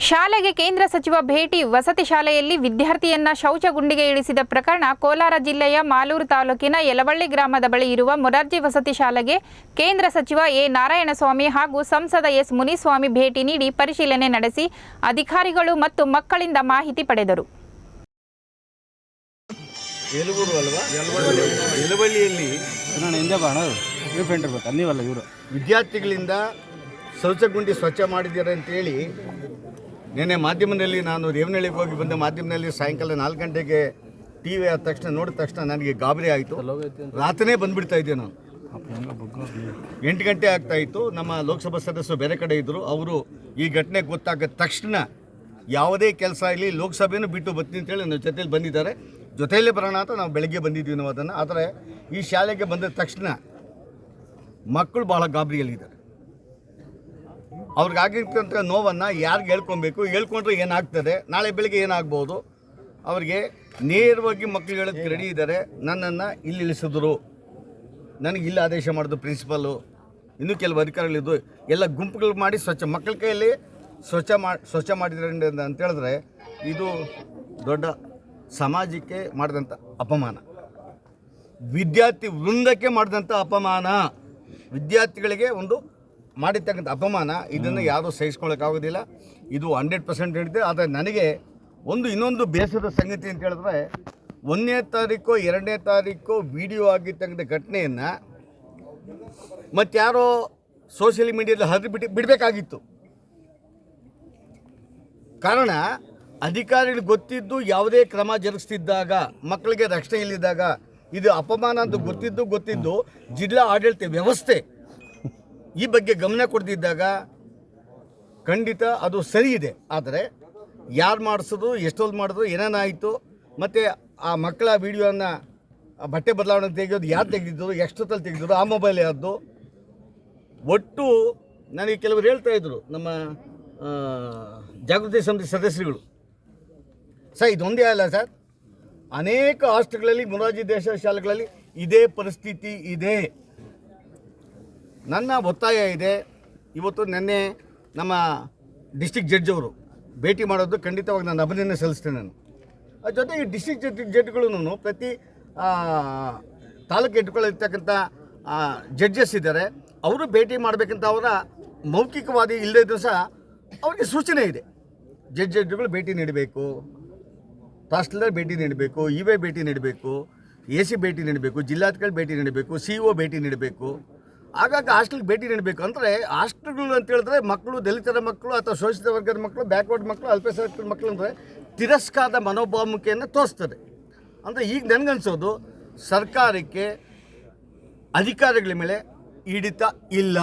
ಶಾಲೆಗೆ ಕೇಂದ್ರ ಸಚಿವ ಭೇಟಿ ವಸತಿ ಶಾಲೆಯಲ್ಲಿ ವಿದ್ಯಾರ್ಥಿಯನ್ನ ಶೌಚ ಗುಂಡಿಗೆ ಇಳಿಸಿದ ಪ್ರಕರಣ ಕೋಲಾರ ಜಿಲ್ಲೆಯ ಮಾಲೂರು ತಾಲೂಕಿನ ಯಲವಳ್ಳಿ ಗ್ರಾಮದ ಬಳಿ ಇರುವ ಮೊರಾರ್ಜಿ ವಸತಿ ಶಾಲೆಗೆ ಕೇಂದ್ರ ಸಚಿವ ಎ. ನಾರಾಯಣಸ್ವಾಮಿ ಹಾಗೂ ಸಂಸದ ಎಸ್. ಮುನಿಸ್ವಾಮಿ ಭೇಟಿ ನೀಡಿ ಪರಿಶೀಲನೆ ನಡೆಸಿ ಅಧಿಕಾರಿಗಳು ಮತ್ತು ಮಕ್ಕಳಿಂದ ಮಾಹಿತಿ ಪಡೆದರು. ವಿದ್ಯಾರ್ಥಿಗಳಿಂದ ಶೌಚಗುಂಡಿ ಸ್ವಚ್ಛ ಮಾಡಿದ್ದೀರ ಅಂತೇಳಿ ನಿನ್ನೆ ಮಾಧ್ಯಮದಲ್ಲಿ ನಾನು ರೇವನಹಳ್ಳಿಗೆ ಹೋಗಿ ಬಂದ ಮಾಧ್ಯಮದಲ್ಲಿ ಸಾಯಂಕಾಲ ನಾಲ್ಕು ಗಂಟೆಗೆ ಟಿ ವಿ ಆದ ತಕ್ಷಣ, ನೋಡಿದ ತಕ್ಷಣ ನನಗೆ ಗಾಬರಿ ಆಯಿತು. ರಾತ್ರಿನೇ ಬಂದುಬಿಡ್ತಾ ಇದ್ದೆ ನಾನು. ಎಂಟು ಗಂಟೆ ಆಗ್ತಾ ಇತ್ತು. ನಮ್ಮ ಲೋಕಸಭಾ ಸದಸ್ಯರು ಬೇರೆ ಕಡೆ ಇದ್ದರು ಅವರು ಈ ಘಟನೆ ಗೊತ್ತಾಗದ ತಕ್ಷಣ ಯಾವುದೇ ಕೆಲಸ ಇಲ್ಲಿ ಲೋಕಸಭೆನೂ ಬಿಟ್ಟು ಬರ್ತೀನಿ ಅಂತೇಳಿ ನನ್ನ ಜೊತೆಲಿ ಬಂದಿದ್ದಾರೆ. ಜೊತೆಯಲ್ಲೇ ಬರೋಣ ಅಂತ ನಾವು ಬೆಳಗ್ಗೆ ಬಂದಿದ್ದೀವಿ ನಾವು ಅದನ್ನು. ಆದರೆ ಈ ಶಾಲೆಗೆ ಬಂದ ತಕ್ಷಣ ಮಕ್ಕಳು ಭಾಳ ಗಾಬರಿಯಲ್ಲಿದ್ದಾರೆ. ಅವ್ರಿಗಾಗಿರ್ತಕ್ಕಂಥ ನೋವನ್ನು ಯಾರಿಗೆ ಹೇಳ್ಕೊಬೇಕು? ಹೇಳ್ಕೊಂಡ್ರೆ ಏನಾಗ್ತದೆ? ನಾಳೆ ಬೆಳಿಗ್ಗೆ ಏನಾಗ್ಬೋದು? ಅವರಿಗೆ ನೇರವಾಗಿ ಮಕ್ಕಳು ಹೇಳೋಕ್ಕೆ ರೆಡಿ ಇದ್ದಾರೆ ನನ್ನನ್ನು ಇಲ್ಲಿ ಇಳಿಸಿದ್ರು. ನನಗೆ ಇಲ್ಲಿ ಆದೇಶ ಮಾಡಿದ್ರು ಪ್ರಿನ್ಸಿಪಲ್ಲು ಇನ್ನೂ ಕೆಲವು ಅಧಿಕಾರಿಗಳಿದ್ದು. ಎಲ್ಲ ಗುಂಪುಗಳು ಮಾಡಿ ಸ್ವಚ್ಛ ಮಕ್ಕಳ ಕೈಯಲ್ಲಿ ಸ್ವಚ್ಛ ಮಾಡಿ ಸ್ವಚ್ಛ ಮಾಡಿದ್ರೆ ಅಂತ ಹೇಳಿದ್ರೆ ಇದು ದೊಡ್ಡ ಸಮಾಜಕ್ಕೆ ಮಾಡಿದಂಥ ಅಪಮಾನ. ವಿದ್ಯಾರ್ಥಿ ವೃಂದಕ್ಕೆ ಮಾಡಿದಂಥ ಅಪಮಾನ. ವಿದ್ಯಾರ್ಥಿಗಳಿಗೆ ಒಂದು ಮಾಡಿರ್ತಕ್ಕಂಥ ಅಪಮಾನ ಇದನ್ನು ಯಾರೂ ಸಹಿಸ್ಕೊಳ್ಳೋಕ್ಕಾಗೋದಿಲ್ಲ ಇದು ಹಂಡ್ರೆಡ್ ಪರ್ಸೆಂಟ್ ಹೇಳಿದೆ. ಆದರೆ ನನಗೆ ಒಂದು ಇನ್ನೊಂದು ಬೇಸರದ ಸಂಗತಿ ಅಂತ ಹೇಳಿದ್ರೆ ಒಂದನೇ ತಾರೀಕು ಎರಡನೇ ತಾರೀಕು ವಿಡಿಯೋ ಆಗಿರ್ತಕ್ಕಂಥ ಘಟನೆಯನ್ನು ಮತ್ತಾರೋ ಸೋಷಿಯಲ್ ಮೀಡಿಯಾದಲ್ಲಿ ಹರಿದು ಬಿಟ್ಟು ಬಿಡಬೇಕಾಗಿತ್ತು. ಕಾರಣ ಅಧಿಕಾರಿಗಳು ಗೊತ್ತಿದ್ದು ಯಾವುದೇ ಕ್ರಮ ಜರುಗಿಸ್ತಿದ್ದಾಗ ಮಕ್ಕಳಿಗೆ ರಕ್ಷಣೆ ಇಲ್ಲಿದ್ದಾಗ ಇದು ಅಪಮಾನ ಅಂತ ಗೊತ್ತಿದ್ದು ಗೊತ್ತಿದ್ದು ಜಿಲ್ಲಾ ಆಡಳಿತ ವ್ಯವಸ್ಥೆ. ಈ ಬಗ್ಗೆ ಗಮನ ಕೊಡದಿದ್ದಾಗ ಖಂಡಿತ ಅದು ಸರಿ ಇದೆ ಆದರೆ ಯಾರು ಮಾಡಿಸೋದು ಎಷ್ಟೊಂದು ಮಾಡಿದ್ರು ಏನೇನಾಯಿತು ಮತ್ತು ಆ ಮಕ್ಕಳ ವೀಡಿಯೋನ ಬಟ್ಟೆ ಬದಲಾವಣೆ ತೆಗೆಯೋದು ಯಾರು ತೆಗೆದಿದ್ದರು ಎಷ್ಟೊತ್ತಲ್ಲಿ ತೆಗೆದಿದ್ರು, ಆ ಮೊಬೈಲ್ ಯಾರ್ದು? ಒಟ್ಟು ನನಗೆ ಕೆಲವರು ಹೇಳ್ತಾ ಇದ್ದರು ನಮ್ಮ ಜಾಗೃತಿ ಸಮಿತಿ ಸದಸ್ಯರುಗಳು. ಸರ್, ಇದೊಂದೇ ಅಲ್ಲ ಸರ್, ಅನೇಕ ಹಾಸ್ಟೆಲ್ಗಳಲ್ಲಿ, ಮೊರಾರ್ಜಿ ದೇಶ ಶಾಲೆಗಳಲ್ಲಿ ಇದೇ ಪರಿಸ್ಥಿತಿ ಇದೆ. ನನ್ನ ಒತ್ತಾಯ ಇದೆ. ಇವತ್ತು ನಿನ್ನೆ ನಮ್ಮ ಡಿಸ್ಟಿಕ್ ಜಡ್ಜ್ ಅವರು ಭೇಟಿ ಮಾಡೋದು ಖಂಡಿತವಾಗಿ ನಾನು ಅಭಿನಂದನೆ ಸಲ್ಲಿಸ್ತೇನೆ ನಾನು. ಅದ್ರ ಜೊತೆಗೆ ಡಿಸ್ಟಿಕ್ ಜಡ್ಜ್ ಜಡ್ಜ್ಗಳು ಪ್ರತಿ ತಾಲೂಕು ಇಟ್ಕೊಳ್ಳಿರ್ತಕ್ಕಂಥ ಜಡ್ಜಸ್ ಇದ್ದಾರೆ. ಅವರು ಭೇಟಿ ಮಾಡಬೇಕಂತ ಅವರ ಮೌಖಿಕವಾದಿ ಇಲ್ಲದೇ ಇದ್ರೂ ಸಹ ಅವರಿಗೆ ಸೂಚನೆ ಇದೆ. ಜಡ್ಜ್, ಜಡ್ಜ್ಗಳು ಭೇಟಿ ನೀಡಬೇಕು. ತಹಸೀಲ್ದಾರ್ ಭೇಟಿ ನೀಡಬೇಕು. ಇ ವೈ ಭೇಟಿ ನೀಡಬೇಕು. ಎ ಸಿ ಭೇಟಿ ನೀಡಬೇಕು. ಜಿಲ್ಲಾಧಿಕಾರಿ ಭೇಟಿ ನೀಡಬೇಕು. ಸಿ ಒ ಭೇಟಿ ನೀಡಬೇಕು. ಆಗಾಗ ಹಾಸ್ಟೆಲ್ಗೆ ಭೇಟಿ ನೀಡಬೇಕು. ಅಂದರೆ ಹಾಸ್ಟೆಲ್ಗಳು ಅಂತ ಹೇಳಿದ್ರೆ ಮಕ್ಕಳು, ದಲಿತರ ಮಕ್ಕಳು ಅಥವಾ ಶೋಷಿತ ವರ್ಗದ ಮಕ್ಕಳು ಬ್ಯಾಕ್ವರ್ಡ್ ಮಕ್ಕಳು, ಅಲ್ಪಸಂಖ್ಯಾತ ಮಕ್ಕಳು ಅಂದರೆ ತಿರಸ್ಕಾರದ ಮನೋಭಾವಮುಖಿಯನ್ನು ತೋರಿಸ್ತದೆ. ಅಂದರೆ ಈಗ ನನಗನ್ಸೋದು, ಸರ್ಕಾರಕ್ಕೆ ಅಧಿಕಾರಿಗಳ ಮೇಲೆ ಹಿಡಿತ ಇಲ್ಲ.